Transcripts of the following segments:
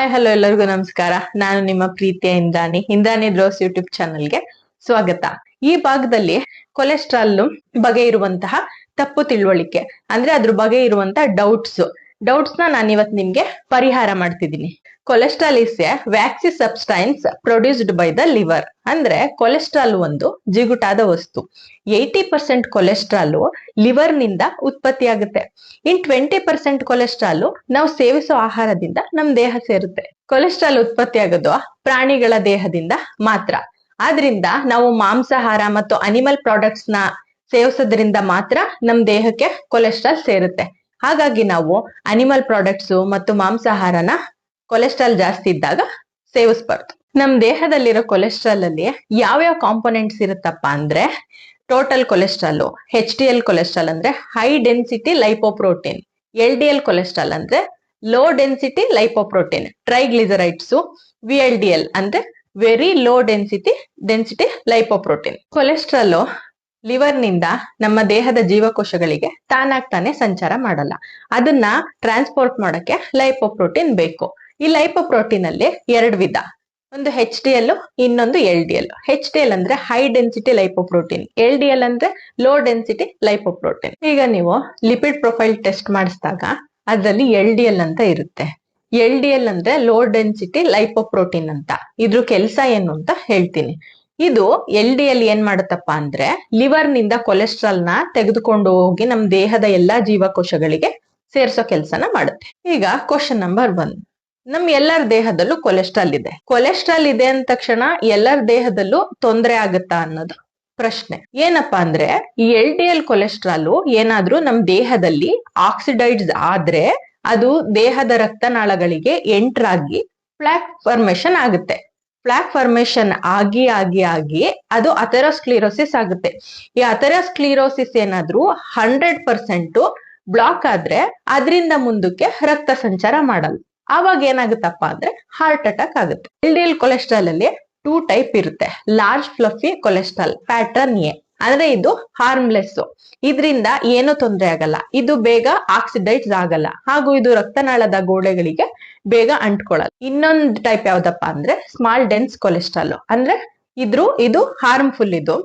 Hi hello ಎಲ್ಲರಿಗೂ ನಮಸ್ಕಾರ. ನಾನು ನಿಮ್ಮ ಪ್ರೀತಿಯ ಇಂದ್ರಾಣಿ ಇಂದ್ರಾಣಿ ಡ್ರೋಸ್ ಯೂಟ್ಯೂಬ್ ಚಾನಲ್ಗೆ ಸ್ವಾಗತ. ಈ ಭಾಗದಲ್ಲಿ ಕೊಲೆಸ್ಟ್ರಾಲ್ ಬಗ್ಗೆ ಇರುವಂತಹ ತಪ್ಪು ತಿಳುವಳಿಕೆ, ಅಂದ್ರೆ ಅದ್ರ ಬಗ್ಗೆ ಇರುವಂತಹ ಡೌಟ್ಸ್ ಡೌಟ್ಸ್ನ ನಾನು ಇವತ್ತು ನಿಮ್ಗೆ ಪರಿಹಾರ ಮಾಡ್ತಿದ್ದೀನಿ. Cholesterol is a waxy substance produced by the liver ಅಂದ್ರೆ ಕೊಲೆಸ್ಟ್ರಾಲ್ ಒಂದು ಜಿಗುಟಾದ ವಸ್ತು. ಏಯ್ಟಿ ಪರ್ಸೆಂಟ್ ಕೊಲೆಸ್ಟ್ರಾಲ್ ಲಿವರ್ನಿಂದ ಉತ್ಪತ್ತಿ ಆಗುತ್ತೆ. ಇನ್ ಟ್ವೆಂಟಿ ಪರ್ಸೆಂಟ್ ಕೊಲೆಸ್ಟ್ರಾಲ್ ನಾವು ಸೇವಿಸೋ ಆಹಾರದಿಂದ ನಮ್ ದೇಹ ಸೇರುತ್ತೆ. ಕೊಲೆಸ್ಟ್ರಾಲ್ ಉತ್ಪತ್ತಿ ಆಗೋದು ಪ್ರಾಣಿಗಳ ದೇಹದಿಂದ ಮಾತ್ರ. ಆದ್ರಿಂದ ನಾವು ಮಾಂಸಾಹಾರ ಮತ್ತು ಅನಿಮಲ್ ಪ್ರಾಡಕ್ಟ್ಸ್ನ ಸೇವಿಸೋದ್ರಿಂದ ಮಾತ್ರ ನಮ್ ದೇಹಕ್ಕೆ ಕೊಲೆಸ್ಟ್ರಾಲ್ ಸೇರುತ್ತೆ. ಹಾಗಾಗಿ ನಾವು ಅನಿಮಲ್ ಪ್ರಾಡಕ್ಟ್ಸ್ ಮತ್ತು ಮಾಂಸಾಹಾರನ ಕೊಲೆಸ್ಟ್ರಾಲ್ ಜಾಸ್ತಿ ಇದ್ದಾಗ ಸೇವಿಸ್ಬಾರ್ದು. ನಮ್ ದೇಹದಲ್ಲಿರೋ ಕೊಲೆಸ್ಟ್ರಾಲ್ ಅಲ್ಲಿ ಯಾವ್ಯಾವ ಕಾಂಪೊನೆಂಟ್ಸ್ ಇರುತ್ತಪ್ಪ ಅಂದ್ರೆ total cholesterol H D L cholesterol ಅಂದ್ರೆ high density lipoprotein L D L cholesterol ಅಂದ್ರೆ low density lipoprotein triglycerides V L D L ಅಂದ್ರೆ very low density density lipoprotein cholesterol ಲಿವರ್ನಿಂದ ನಮ್ಮ ದೇಹದ ಜೀವಕೋಶಗಳಿಗೆ ತಾನಾಗ್ ತಾನೇ ಸಂಚಾರ ಮಾಡಲ್ಲ. ಅದನ್ನ ಟ್ರಾನ್ಸ್ಪೋರ್ಟ್ ಮಾಡಕ್ಕೆ ಲೈಪೋಪ್ರೋಟೀನ್ ಬೇಕು. ಈ ಲೈಪೋಪ್ರೋಟೀನ್ ಅಲ್ಲಿ ಎರಡು ವಿಧ. ಒಂದು ಹೆಚ್ ಡಿ ಎಲ್ ಇನ್ನೊಂದು L D L H D L ಅಂದ್ರೆ high density lipoprotein L D L ಅಂದ್ರೆ ಲೋ ಡೆನ್ಸಿಟಿ ಲೈಪೋಪ್ರೋಟೀನ್ ಈಗ ನೀವು ಲಿಪಿಡ್ ಪ್ರೊಫೈಲ್ ಟೆಸ್ಟ್ ಮಾಡಿಸಿದಾಗ ಅದರಲ್ಲಿ ಎಲ್ ಡಿ ಎಲ್ ಅಂತ ಇರುತ್ತೆ. ಎಲ್ ಡಿ ಎಲ್ ಅಂದ್ರೆ ಲೋ ಡೆನ್ಸಿಟಿ ಲೈಪೋಪ್ರೋಟೀನ್ ಅಂತ. ಇದ್ರ ಕೆಲಸ ಏನು ಅಂತ ಹೇಳ್ತೀನಿ. ಇದು ಎಲ್ ಡಿ ಎಲ್ ಏನ್ ಮಾಡುತ್ತಪ್ಪ ಅಂದ್ರೆ ಲಿವರ್ನಿಂದ ಕೊಲೆಸ್ಟ್ರಾಲ್ನ ತೆಗೆದುಕೊಂಡು ಹೋಗಿ ನಮ್ ದೇಹದ ಎಲ್ಲಾ ಜೀವಕೋಶಗಳಿಗೆ ಸೇರ್ಸೋ ಕೆಲಸನ ಮಾಡುತ್ತೆ. ಈಗ ಕ್ವಶನ್ ನಂಬರ್ ಒನ್ ನಮ್ ಎಲ್ಲರ ದೇಹದಲ್ಲೂ ಕೊಲೆಸ್ಟ್ರಾಲ್ ಇದೆ. ಕೊಲೆಸ್ಟ್ರಾಲ್ ಇದೆ ಅಂದ ತಕ್ಷಣ ಎಲ್ಲರ ದೇಹದಲ್ಲೂ ತೊಂದರೆ ಆಗುತ್ತಾ ಅನ್ನೋದು ಪ್ರಶ್ನೆ. ಏನಪ್ಪಾ ಅಂದ್ರೆ ಈ ಎಲ್ ಡಿ ಎಲ್ ಕೊಲೆಸ್ಟ್ರಾಲ್ ಏನಾದ್ರೂ ನಮ್ ದೇಹದಲ್ಲಿ ಆಕ್ಸಿಡೈಡ್ಸ್ ಆದ್ರೆ ಅದು ದೇಹದ ರಕ್ತನಾಳಗಳಿಗೆ ಎಂಟ್ರಾಗಿ ಪ್ಲಾಕ್ ಫಾರ್ಮೇಶನ್ ಆಗುತ್ತೆ. ಪ್ಲಾಕ್ ಫಾರ್ಮೇಶನ್ ಆಗಿ ಆಗಿ ಆಗಿ ಅದು ಅಥೆರೋಸ್ಕ್ಲಿರೋಸಿಸ್ ಆಗುತ್ತೆ. ಈ ಅಥೆರೋಸ್ಕ್ಲಿರೋಸಿಸ್ ಏನಾದ್ರೂ ಹಂಡ್ರೆಡ್ ಪರ್ಸೆಂಟ್ ಬ್ಲಾಕ್ ಆದ್ರೆ ಅದರಿಂದ ಮುಂದಕ್ಕೆ ರಕ್ತ ಸಂಚಾರ ಮಾಡಲ್ಲ. ಆವಾಗ ಏನಾಗುತ್ತಪ್ಪ ಅಂದ್ರೆ ಹಾರ್ಟ್ ಅಟ್ಯಾಕ್ ಆಗುತ್ತೆ. ಎಲ್ ಡಿ ಎಲ್ ಕೊಲೆಸ್ಟ್ರಾಲ್ ಅಲ್ಲಿ ಟೂ ಟೈಪ್ ಇರುತ್ತೆ. Large fluffy cholesterol pattern A ಅಂದ್ರೆ ಇದು ಹಾರ್ಮ್ಲೆಸ್ ಇದರಿಂದ ಏನು ತೊಂದರೆ ಆಗಲ್ಲ. ಇದು ಬೇಗ ಆಕ್ಸಿಡೈಸ್ ಆಗಲ್ಲ. ಹಾಗೂ ಇದು ರಕ್ತನಾಳದ ಗೋಡೆಗಳಿಗೆ ಬೇಗ ಅಂಟ್ಕೊಳ್ಳಲ್ಲ. ಇನ್ನೊಂದು ಟೈಪ್ ಯಾವ್ದಪ್ಪ ಅಂದ್ರೆ ಸ್ಮಾಲ್ ಡೆನ್ಸ್ ಕೊಲೆಸ್ಟ್ರಾಲ್ ಅಂದ್ರೆ ಇದ್ರು ಇದು ಹಾರ್ಮ್ಫುಲ್ ಇದು.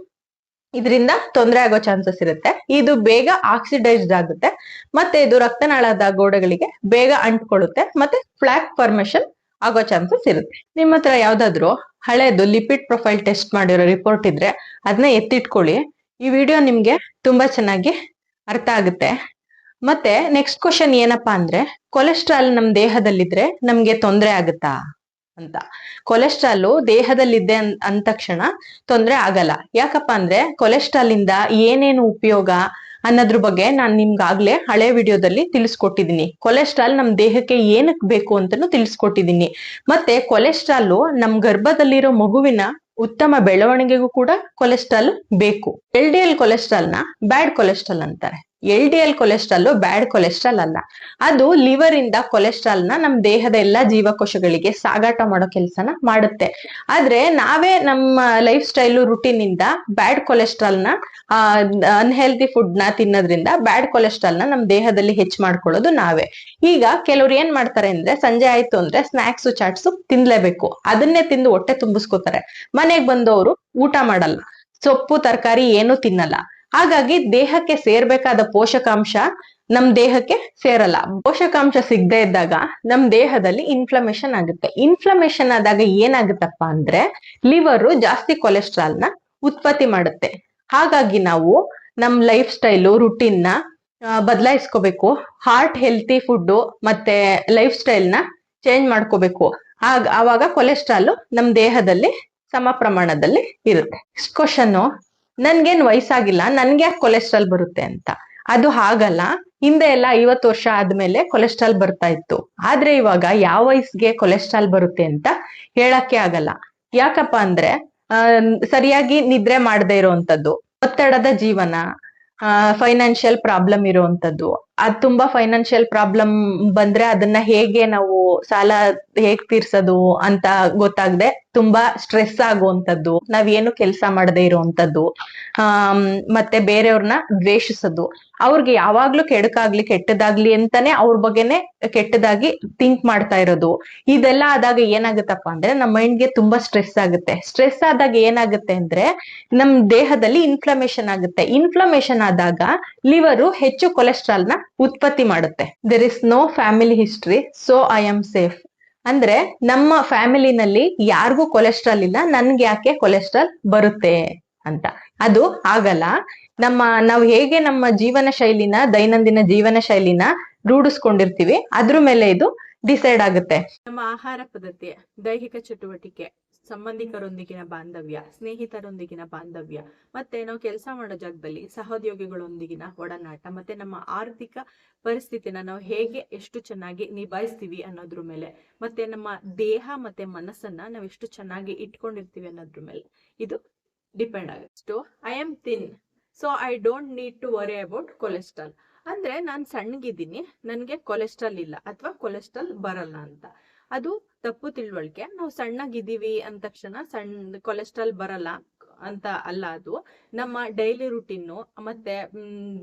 ಇದರಿಂದ ತೊಂದರೆ ಆಗೋ ಚಾನ್ಸಸ್ ಇರುತ್ತೆ. ಇದು ಬೇಗ ಆಕ್ಸಿಡೈಸ್ಡ್ ಆಗುತ್ತೆ. ಮತ್ತೆ ಇದು ರಕ್ತನಾಳದ ಗೋಡೆಗಳಿಗೆ ಬೇಗ ಅಂಟ್ಕೊಳ್ಳುತ್ತೆ. ಮತ್ತೆ ಫ್ಲಾಕ್ ಫಾರ್ಮೇಶನ್ ಆಗೋ ಚಾನ್ಸಸ್ ಇರುತ್ತೆ. ನಿಮ್ಮ ಹತ್ರ ಯಾವ್ದಾದ್ರು ಹಳೇದು ಲಿಪಿಡ್ ಪ್ರೊಫೈಲ್ ಟೆಸ್ಟ್ ಮಾಡಿರೋ ರಿಪೋರ್ಟ್ ಇದ್ರೆ ಅದನ್ನ ಎತ್ತಿಟ್ಕೊಳ್ಳಿ. ಈ ವಿಡಿಯೋ ನಿಮ್ಗೆ ತುಂಬಾ ಚೆನ್ನಾಗಿ ಅರ್ಥ ಆಗುತ್ತೆ. ಮತ್ತೆ ನೆಕ್ಸ್ಟ್ ಕ್ವಶನ್ ಏನಪ್ಪಾ ಅಂದ್ರೆ ಕೊಲೆಸ್ಟ್ರಾಲ್ ನಮ್ ದೇಹದಲ್ಲಿದ್ರೆ ನಮ್ಗೆ ತೊಂದರೆ ಆಗುತ್ತಾ ಅಂತ. ಕೊಲೆಸ್ಟ್ರಾಲ್ ದೇಹದಲ್ಲಿದ್ದೆ ಅಂದ ತಕ್ಷಣ ತೊಂದರೆ ಆಗಲ್ಲ. ಯಾಕಪ್ಪ ಅಂದ್ರೆ ಕೊಲೆಸ್ಟ್ರಾಲ್ ಇಂದ ಏನೇನು ಉಪಯೋಗ? ಅನ್ನೋದ್ರ ಬಗ್ಗೆ ನಾನು ನಿಮ್ಗಾಗ್ಲೇ ಹಳೆ ವಿಡಿಯೋದಲ್ಲಿ ತಿಳಿಸ್ಕೊಟ್ಟಿದ್ದೀನಿ ಕೊಲೆಸ್ಟ್ರಾಲ್ ನಮ್ ದೇಹಕ್ಕೆ ಏನಕ್ ಬೇಕು ಅಂತಾನು ತಿಳಿಸ್ಕೊಟ್ಟಿದ್ದೀನಿ ಮತ್ತೆ ಕೊಲೆಸ್ಟ್ರಾಲ್ ನಮ್ ಗರ್ಭದಲ್ಲಿರೋ ಮಗುವಿನ ಉತ್ತಮ ಬೆಳವಣಿಗೆಗೂ ಕೂಡ ಕೊಲೆಸ್ಟ್ರಾಲ್ ಬೇಕು. ಎಲ್ ಡಿ ಎಲ್ ಕೊಲೆಸ್ಟ್ರಾಲ್ನ ಬ್ಯಾಡ್ ಕೊಲೆಸ್ಟ್ರಾಲ್ ಅಂತಾರೆ. L D L cholesterol bad cholesterol ಅಲ್ಲ. ಅದು ಲಿವರ್ ಇಂದ ಕೊಲೆಸ್ಟ್ರಾಲ್ನ ನಮ್ ದೇಹದ ಎಲ್ಲಾ ಜೀವಕೋಶಗಳಿಗೆ ಸಾಗಾಟ ಮಾಡೋ ಕೆಲಸನ ಮಾಡುತ್ತೆ. ಆದ್ರೆ ನಾವೇ ನಮ್ಮ ಲೈಫ್ ಸ್ಟೈಲು ರುಟೀನ್ ಇಂದ ಬ್ಯಾಡ್ ಕೊಲೆಸ್ಟ್ರಾಲ್ನ ಅನ್ಹೆಲ್ತಿ ಫುಡ್ನ ತಿನ್ನೋದ್ರಿಂದ ಬ್ಯಾಡ್ ಕೊಲೆಸ್ಟ್ರಾಲ್ನ ನಮ್ ದೇಹದಲ್ಲಿ ಹೆಚ್ಚು ಮಾಡ್ಕೊಳ್ಳೋದು ನಾವೇ. ಈಗ ಕೆಲವ್ರು ಏನ್ ಮಾಡ್ತಾರೆ ಅಂದ್ರೆ ಸಂಜೆ ಆಯ್ತು ಅಂದ್ರೆ ಸ್ನಾಕ್ಸ್ ಚಾಟ್ಸು ತಿನ್ಲೇಬೇಕು. ಅದನ್ನೇ ತಿಂದು ಹೊಟ್ಟೆ ತುಂಬಿಸ್ಕೋತಾರೆ. ಮನೆಗ್ ಬಂದವರು ಊಟ ಮಾಡಲ್ಲ. ಸೊಪ್ಪು, ತರಕಾರಿ ಏನು ತಿನ್ನಲ್ಲ. ಹಾಗಾಗಿ ದೇಹಕ್ಕೆ ಸೇರ್ಬೇಕಾದ ಪೋಷಕಾಂಶ ನಮ್ ದೇಹಕ್ಕೆ ಸೇರಲ್ಲ. ಪೋಷಕಾಂಶ ಸಿಗದೆ ಇದ್ದಾಗ ನಮ್ ದೇಹದಲ್ಲಿ ಇನ್ಫ್ಲಮೇಷನ್ ಆಗುತ್ತೆ. ಇನ್ಫ್ಲಮೇಷನ್ ಆದಾಗ ಏನಾಗುತ್ತಪ್ಪ ಅಂದ್ರೆ ಲಿವರ್ ಜಾಸ್ತಿ ಕೊಲೆಸ್ಟ್ರಾಲ್ನ ಉತ್ಪತ್ತಿ ಮಾಡುತ್ತೆ. ಹಾಗಾಗಿ ನಾವು ನಮ್ ಲೈಫ್ ಸ್ಟೈಲು ರುಟೀನ್ನ ಬದಲಾಯಿಸ್ಕೋಬೇಕು. ಹಾರ್ಟ್ ಹೆಲ್ತಿ ಫುಡ್ ಮತ್ತೆ ಲೈಫ್ ಸ್ಟೈಲ್ನ ಚೇಂಜ್ ಮಾಡ್ಕೋಬೇಕು. ಆಗ, ಆವಾಗ ಕೊಲೆಸ್ಟ್ರಾಲ್ ನಮ್ ದೇಹದಲ್ಲಿ ಸಮ ಪ್ರಮಾಣದಲ್ಲಿ ಇರುತ್ತೆ. ಕ್ವಶನ್ ನನ್ಗೇನ್ ವಯಸ್ಸಾಗಿಲ್ಲ, ನನ್ಗೆ ಯಾಕೆ ಕೊಲೆಸ್ಟ್ರಾಲ್ ಬರುತ್ತೆ ಅಂತ. ಅದು ಹಾಗಲ್ಲ, ಹಿಂದೆ ಎಲ್ಲ ಐವತ್ತು ವರ್ಷ ಆದ್ಮೇಲೆ ಕೊಲೆಸ್ಟ್ರಾಲ್ ಬರ್ತಾ ಇತ್ತು. ಆದ್ರೆ ಇವಾಗ ಯಾವ ವಯಸ್ಸಿಗೆ ಕೊಲೆಸ್ಟ್ರಾಲ್ ಬರುತ್ತೆ ಅಂತ ಹೇಳಕ್ಕೆ ಆಗಲ್ಲ. ಯಾಕಪ್ಪ ಅಂದ್ರೆ ಸರಿಯಾಗಿ ನಿದ್ರೆ ಮಾಡದೇ ಇರುವಂತದ್ದು ಒತ್ತಡದ ಜೀವನ ಫೈನಾನ್ಷಿಯಲ್ ಪ್ರಾಬ್ಲಮ್ ಇರುವಂತದ್ದು ಅದ್ ತುಂಬಾ ಫೈನಾನ್ಷಿಯಲ್ ಪ್ರಾಬ್ಲಮ್ ಬಂದ್ರೆ ಅದನ್ನ ಹೇಗೆ ನಾವು ಸಾಲ ಹೇಗ್ ತೀರ್ಸೋದು ಅಂತ ಗೊತ್ತಾಗದೆ ತುಂಬಾ ಸ್ಟ್ರೆಸ್ ಆಗುವಂತದ್ದು ನಾವೇನು ಕೆಲಸ ಮಾಡದೆ ಇರುವಂತದ್ದು ಆ ಮತ್ತೆ ಬೇರೆಯವ್ರನ್ನ ದ್ವೇಷಿಸೋದು. ಅವ್ರಿಗೆ ಯಾವಾಗ್ಲೂ ಕೆಡಕಾಗ್ಲಿ ಕೆಟ್ಟದಾಗ್ಲಿ ಅಂತಾನೆ ಅವ್ರ ಬಗ್ಗೆನೆ ಕೆಟ್ಟದಾಗಿ ಥಿಂಕ್ ಮಾಡ್ತಾ ಇರೋದು. ಇದೆಲ್ಲ ಆದಾಗ ಏನಾಗುತ್ತಪ್ಪ ಅಂದ್ರೆ ನಮ್ಮ ಮೈಂಡ್ಗೆ ತುಂಬಾ ಸ್ಟ್ರೆಸ್ ಆಗುತ್ತೆ. ಸ್ಟ್ರೆಸ್ ಆದಾಗ ಏನಾಗುತ್ತೆ ಅಂದ್ರೆ ನಮ್ ದೇಹದಲ್ಲಿ ಇನ್ಫ್ಲಮೇಷನ್ ಆಗುತ್ತೆ. ಇನ್ಫ್ಲಮೇಷನ್ ಆದಾಗ ಲಿವರು ಹೆಚ್ಚು ಕೊಲೆಸ್ಟ್ರಾಲ್ನ ಉತ್ಪತ್ತಿ ಮಾಡುತ್ತೆ. There is no family history so I am safe ಅಂದ್ರೆ ನಮ್ಮ ಫ್ಯಾಮಿಲಿನಲ್ಲಿ ಯಾರಿಗೂ ಕೊಲೆಸ್ಟ್ರಾಲ್ ಇಲ್ಲ, ನನ್ಗೆ ಯಾಕೆ ಕೊಲೆಸ್ಟ್ರಾಲ್ ಬರುತ್ತೆ ಅಂತ. ಅದು ಆಗಲ್ಲ. ನಮ್ಮ, ನಾವು ಹೇಗೆ ನಮ್ಮ ಜೀವನ ಶೈಲಿನ, ದೈನಂದಿನ ಜೀವನ ಶೈಲಿನ ರೂಢಿಸ್ಕೊಂಡಿರ್ತೀವಿ, ಅದ್ರ ಮೇಲೆ ಇದು ಡಿಸೈಡ್ ಆಗುತ್ತೆ. ನಮ್ಮ ಆಹಾರ ಪದ್ಧತಿ ದೈಹಿಕ ಚಟುವಟಿಕೆ. ಸಂಬಂಧಿಕರೊಂದಿಗಿನ ಬಾಂಧವ್ಯ, ಸ್ನೇಹಿತರೊಂದಿಗಿನ ಬಾಂಧವ್ಯ, ಮತ್ತೆ ನಾವು ಕೆಲಸ ಮಾಡೋ ಜಾಗದಲ್ಲಿ ಸಹೋದ್ಯೋಗಿಗಳೊಂದಿಗಿನ ಒಡನಾಟ, ಮತ್ತೆ ನಮ್ಮ ಆರ್ಥಿಕ ಪರಿಸ್ಥಿತಿನ ನಾವು ಹೇಗೆ ಎಷ್ಟು ಚೆನ್ನಾಗಿ ನಿಭಾಯಿಸ್ತೀವಿ ಅನ್ನೋದ್ರ ಮೇಲೆ, ಮತ್ತೆ ನಮ್ಮ ದೇಹ ಮತ್ತೆ ಮನಸ್ಸನ್ನ ನಾವು ಎಷ್ಟು ಚೆನ್ನಾಗಿ ಇಟ್ಕೊಂಡಿರ್ತೀವಿ ಅನ್ನೋದ್ರ ಮೇಲೆ ಇದು ಡಿಪೆಂಡ್ ಆಗುತ್ತೆ. I am thin so I don't need to worry about cholesterol ಅಂದ್ರೆ ನಾನು ಸಣ್ಣಗಿದ್ದೀನಿ, ನನಗೆ ಕೊಲೆಸ್ಟ್ರಾಲ್ ಇಲ್ಲ, ಅಥವಾ ಕೊಲೆಸ್ಟ್ರಾಲ್ ಬರಲ್ಲ ಅಂತ. ಅದು ತಪ್ಪು ತಿಳುವಳಿಕೆ. ನಾವು ಸಣ್ಣಗಿದ್ದೀವಿ ಅಂದ ತಕ್ಷಣ ಸಣ್ಣ ಕೊಲೆಸ್ಟ್ರಾಲ್ ಬರಲ್ಲ ಅಂತ ಅಲ್ಲ ಅದು. ನಮ್ಮ ಡೈಲಿ ರುಟೀನು ಮತ್ತೆ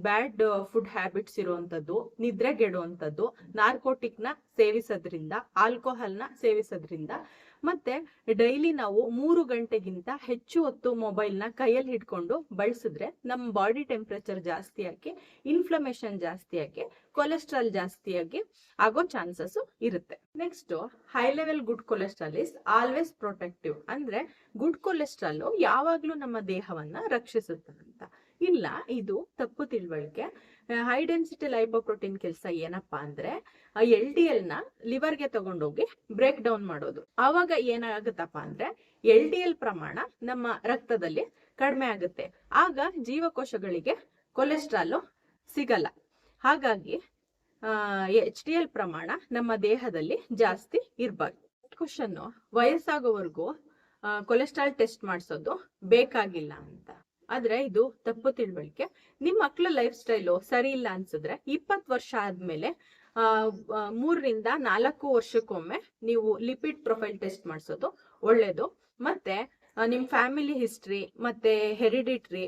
ಬ್ಯಾಡ್ ಫುಡ್ ಹ್ಯಾಬಿಟ್ಸ್ ಇರುವಂತದ್ದು ನಿದ್ರೆಗೆಡುವಂಥದ್ದು ನಾರ್ಕೋಟಿಕ್ನ ಸೇವಿಸೋದ್ರಿಂದ ಆಲ್ಕೋಹಾಲ್ನ ಸೇವಿಸೋದ್ರಿಂದ ಮತ್ತೆ ಡೈಲಿ ನಾವು ಮೂರು ಗಂಟೆಗಿಂತ ಹೆಚ್ಚು ಹೊತ್ತು ಮೊಬೈಲ್ನ ಕೈಯಲ್ಲಿ ಹಿಡ್ಕೊಂಡು ಬಳಸಿದ್ರೆ ನಮ್ಮ ಬಾಡಿ ಟೆಂಪರೇಚರ್ ಜಾಸ್ತಿ ಆಗಿ ಇನ್ಫ್ಲಮೇಷನ್ ಜಾಸ್ತಿ ಆಗಿ ಕೊಲೆಸ್ಟ್ರಾಲ್ ಜಾಸ್ತಿಯಾಗಿ ಆಗೋ ಚಾನ್ಸಸ್ ಇರುತ್ತೆ. Next high level good cholesterol is always protective ಅಂದ್ರೆ ಗುಡ್ ಕೊಲೆಸ್ಟ್ರಾಲ್ ಯಾವಾಗ್ಲೂ ನಮ್ಮ ದೇಹವನ್ನ ರಕ್ಷಿಸುತ್ತೆ ಅಂತ ಇಲ್ಲ, ಇದು ತಪ್ಪು ತಿಳುವಳಿಕೆ. ಹೈ ಡೆನ್ಸಿಟಿ ಲೈಪೋಪ್ರೋಟೀನ್ ಕೆಲಸ ಏನಪ್ಪಾ ಅಂದ್ರೆ ಎಲ್ ಡಿ ಎಲ್ನ ಲಿವರ್ಗೆ ತಗೊಂಡೋಗಿ ಬ್ರೇಕ್ ಡೌನ್ ಮಾಡೋದು. ಅವಾಗ ಏನಾಗುತ್ತಪ್ಪ ಅಂದ್ರೆ ಎಲ್ ಡಿ ಎಲ್ ಪ್ರಮಾಣ ನಮ್ಮ ರಕ್ತದಲ್ಲಿ ಕಡಿಮೆ ಆಗುತ್ತೆ. ಆಗ ಜೀವಕೋಶಗಳಿಗೆ ಕೊಲೆಸ್ಟ್ರಾಲ್ ಸಿಗಲ್ಲ. ಹಾಗಾಗಿ ಎಚ್ ಡಿ ಎಲ್ ಪ್ರಮಾಣ ನಮ್ಮ ದೇಹದಲ್ಲಿ ಜಾಸ್ತಿ ಇರಬಾರ್ದು. ಕ್ವಶನ್ ವಯಸ್ಸಾಗೋವರೆಗೂ ಕೊಲೆಸ್ಟ್ರಾಲ್ ಟೆಸ್ಟ್ ಮಾಡಿಸೋದು ಬೇಕಾಗಿಲ್ಲ ಅಂತ. ಆದ್ರೆ ಇದು ತಪ್ಪು ತಿಳುವಳಿಕೆ. ನಿಮ್ ಮಕ್ಳ ಲೈಫ್ ಸ್ಟೈಲು ಸರಿ ಇಲ್ಲ ಅನ್ಸಿದ್ರೆ ಇಪ್ಪತ್ತು ವರ್ಷ ಆದ್ಮೇಲೆ ಮೂರರಿಂದ ನಾಲ್ಕು ವರ್ಷಕ್ಕೊಮ್ಮೆ ನೀವು ಲಿಪಿಡ್ ಪ್ರೊಫೈಲ್ ಟೆಸ್ಟ್ ಮಾಡಿಸೋದು ಒಳ್ಳೇದು. ಮತ್ತೆ ನಿಮ್ ಫ್ಯಾಮಿಲಿ ಹಿಸ್ಟ್ರಿ ಮತ್ತೆ ಹೆರಿಡಿಟ್ರಿ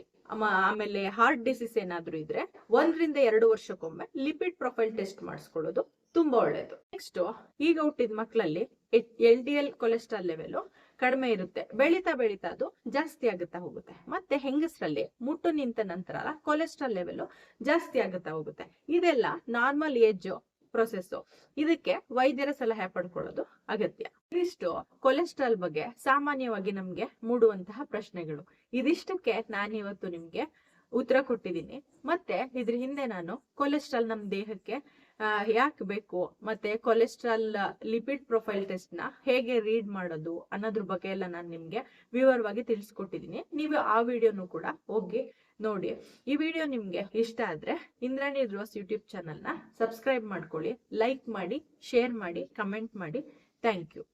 ಆಮೇಲೆ ಹಾರ್ಟ್ ಡಿಸೀಸ್ ಏನಾದ್ರೂ ಇದ್ರೆ ಒಂದರಿಂದ ಎರಡು ವರ್ಷಕ್ಕೊಮ್ಮೆ ಲಿಪಿಡ್ ಪ್ರೊಫೈಲ್ ಟೆಸ್ಟ್ ಮಾಡಿಸ್ಕೊಳ್ಳೋದು ತುಂಬಾ ಒಳ್ಳೇದು. ನೆಕ್ಸ್ಟ್ ಈಗ ಹುಟ್ಟಿದ ಮಕ್ಕಳಲ್ಲಿ L D L cholesterol level ಕಡಿಮೆ ಇರುತ್ತೆ. ಬೆಳೀತಾ ಬೆಳೀತಾ ಅದು ಜಾಸ್ತಿ ಆಗುತ್ತಾ ಹೋಗುತ್ತೆ. ಮತ್ತೆ ಹೆಂಗಸರಲ್ಲಿ ಮುಟ್ಟು ನಿಂತ ನಂತರ ಕೊಲೆಸ್ಟ್ರಾಲ್ ಲೆವೆಲ್ ಜಾಸ್ತಿ ಆಗುತ್ತಾ ಹೋಗುತ್ತೆ. ಇದೆಲ್ಲ ನಾರ್ಮಲ್ ಏಜ್ ಪ್ರೊಸೆಸ್ ಇದಕ್ಕೆ ವೈದ್ಯರ ಸಲಹೆ ಪಡ್ಕೊಳ್ಳೋದು ಅಗತ್ಯ. ಇದಿಷ್ಟು ಕೊಲೆಸ್ಟ್ರಾಲ್ ಬಗ್ಗೆ ಸಾಮಾನ್ಯವಾಗಿ ನಮ್ಗೆ ಮೂಡುವಂತಹ ಪ್ರಶ್ನೆಗಳು. ಇದಿಷ್ಟಕ್ಕೆ ನಾನಿವತ್ತು ನಿಮ್ಗೆ ಉತ್ತರ ಕೊಟ್ಟಿದ್ದೀನಿ. ಮತ್ತೆ ಇದ್ರ ಹಿಂದೆ ನಾನು ಕೊಲೆಸ್ಟ್ರಾಲ್ ನಮ್ಮ ದೇಹಕ್ಕೆ ಯಾಕೆ ಬೇಕು? ಮತ್ತೆ ಕೊಲೆಸ್ಟ್ರಾಲ್ ಲಿಪಿಡ್ ಪ್ರೊಫೈಲ್ ಟೆಸ್ಟ್ನ ಹೇಗೆ ರೀಡ್ ಮಾಡೋದು ಅನ್ನೋದ್ರ ಬಗ್ಗೆ ಎಲ್ಲ ನಾನು ನಿಮ್ಗೆ ವಿವರವಾಗಿ ತಿಳಿಸ್ಕೊಟ್ಟಿದ್ದೀನಿ ನೀವು ಆ ವಿಡಿಯೋನು ಕೂಡ ಹೋಗಿ ನೋಡಿ. ಈ ವಿಡಿಯೋ ನಿಮ್ಗೆ ಇಷ್ಟ ಆದ್ರೆ ಇಂದ್ರಾಣಿ ರೋಸ್ ಯೂಟ್ಯೂಬ್ನ ಸಬ್ಸ್ಕ್ರೈಬ್ ಮಾಡ್ಕೊಳ್ಳಿ ಲೈಕ್ ಮಾಡಿ ಶೇರ್ ಮಾಡಿ ಕಮೆಂಟ್ ಮಾಡಿ. Thank you